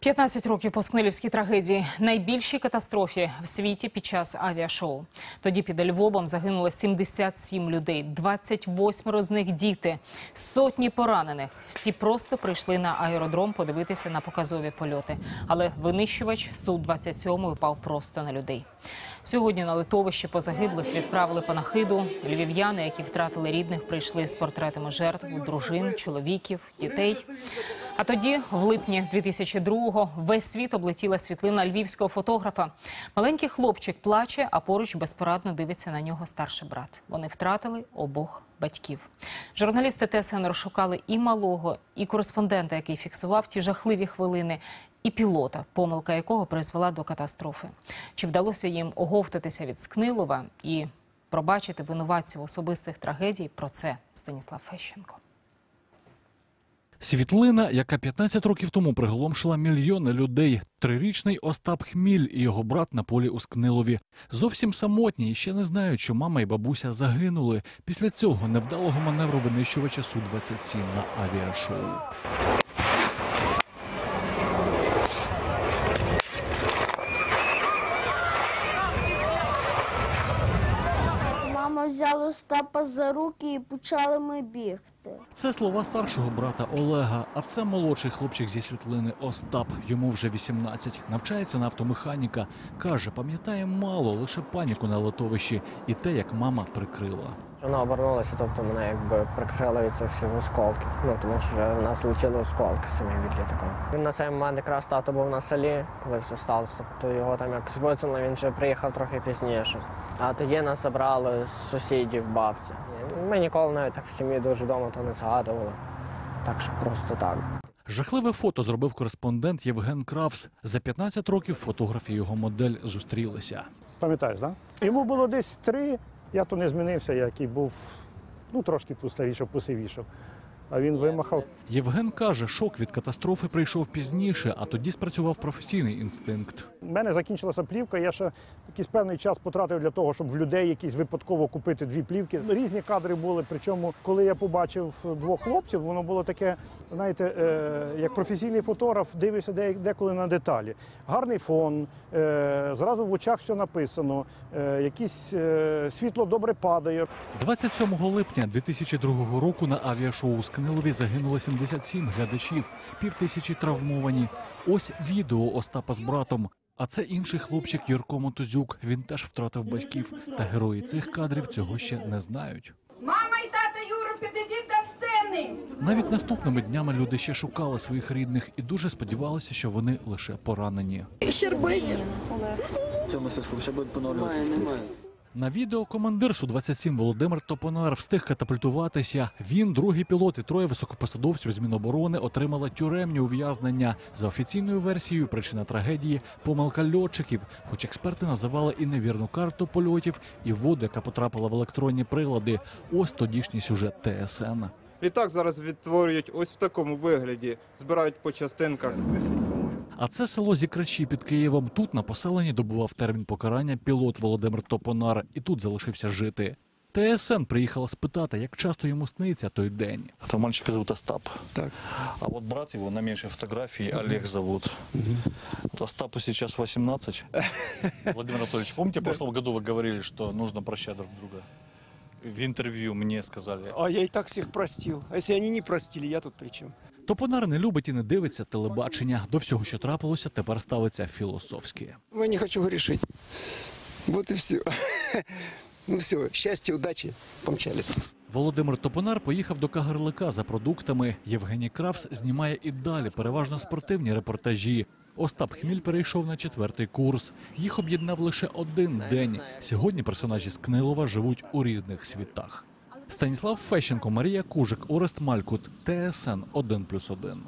15 років по Скнилівській трагедії найбільшій катастрофі в світі під час авіашоу. Тоді під Львовом загинуло 77 людей, 28 з них діти, сотні поранених. Всі просто прийшли на аеродром подивитися на показові польоти. Але винищувач Су-27 впав просто на людей. Сьогодні на литовище позагиблих відправили панахиду. Львів'яни, які втратили рідних, прийшли з портретами жертв, дружин, чоловіків, дітей. А тоді, в липні 2002-го, весь світ облетіла світлина львівського фотографа. Маленький хлопчик плаче, а поруч безпорадно дивиться на нього старший брат. Вони втратили обох батьків. Журналісти ТСН розшукали і малого, і кореспондента, який фіксував ті жахливі хвилини, і пілота, помилка якого призвела до катастрофи. Чи вдалося їм оговтатися від Скнилова і пробачити винуватців особистих трагедій? Про це Станіслав Фещенко. Світлина, яка 15 років тому приголомшила мільйони людей. Трирічний Остап Хміль і його брат на полі у Скнилові. Зовсім самотні і ще не знають, що мама і бабуся загинули після цього невдалого маневру винищувача Су-27 на авіашоу. Взяла Остапа за руки і почали ми бігти. Це слова старшого брата Олега, а це молодший хлопчик зі світлини Остап. Йому вже 18. Навчається на автомеханіка. Каже, пам'ятає мало, лише паніку на лотовищі і те, як мама прикрила. Вона обернулася, тобто мене якби прикрила від цих всіх осколків. Ну тому що вже в нас летіли осколки самі від літака. Він на цей момент якраз тато був на селі, коли все сталося. Тобто його там якось вицілили, він вже приїхав трохи пізніше. А тоді нас забрали з сусідів бабці. Ми ніколи навіть так в сім'ї дуже вдома то не згадували. Так що просто так. Жахливе фото зробив кореспондент Євген Кравс. За 15 років фотограф і його модель зустрілися. Пам'ятаєш, так? Да? Йому було десь три, я то не змінився, я який був ну, трошки постарішав, посивішав. А він вимахав. Євген каже, шок від катастрофи прийшов пізніше, а тоді спрацював професійний інстинкт. У мене закінчилася плівка, я ще якийсь певний час потратив для того, щоб в людей якісь випадково купити дві плівки. Різні кадри були. Причому, коли я побачив двох хлопців, воно було таке, знаєте, е, як професійний фотограф, дивишся деколи на деталі. Гарний фон, е, зразу в очах все написано, е, якісь е, світло добре падає. 27 липня 2002 року на авіашоу у Скнилові загинуло 77 глядачів, півтисячі травмовані. Ось відео Остапа з братом. А це інший хлопчик Юрко Мотузюк. Він теж втратив батьків. Та герої цих кадрів цього ще не знають. Мама і тато Юру, підійдіть до сцени. Навіть наступними днями люди ще шукали своїх рідних і дуже сподівалися, що вони лише поранені. В цьому списку ще будуть поновлювати списки. На відео командир Су-27 Володимир Топонар встиг катапультуватися. Він, другий пілот і троє високопосадовців з Міноборони отримали тюремні ув'язнення. За офіційною версією, причина трагедії помилка льотчиків. Хоч експерти називали і невірну карту польотів, і воду, яка потрапила в електронні прилади. Ось тодішній сюжет ТСН. Літак зараз відтворюють ось в такому вигляді, збирають по частинках. А це село Зікрачі під Києвом. Тут на поселенні добував термін покарання пілот Володимир Топонар, і тут залишився жити. ТСН приїхала спитати, як часто йому сниться той день. Этого мальчика зовут Остап. Так. А вот брат его на меньшей фотографии Олег зовут. Вот Остапу сейчас 18. Владимир Анатольевич, помните, в прошлом году вы говорили, что нужно прощать друг друга? В интервью мне сказали. А я и так всех простил. А если они не простили, я тут при чем? Топонар не любить і не дивиться телебачення. До всього, що трапилося, тепер ставиться філософськи. Я не хочу грешить. Вот и все. Ну все, счастья, удачи, помчались. Володимир Топонар поїхав до Кагарлика за продуктами. Євгеній Кравс знімає і далі переважно спортивні репортажі. Остап Хміль перейшов на четвертий курс. Їх об'єднав лише один день. Сьогодні персонажі з Книлова живуть у різних світах. Станіслав Фещенко, Марія Кужик, Орест Малькут, ТСН 1+,1.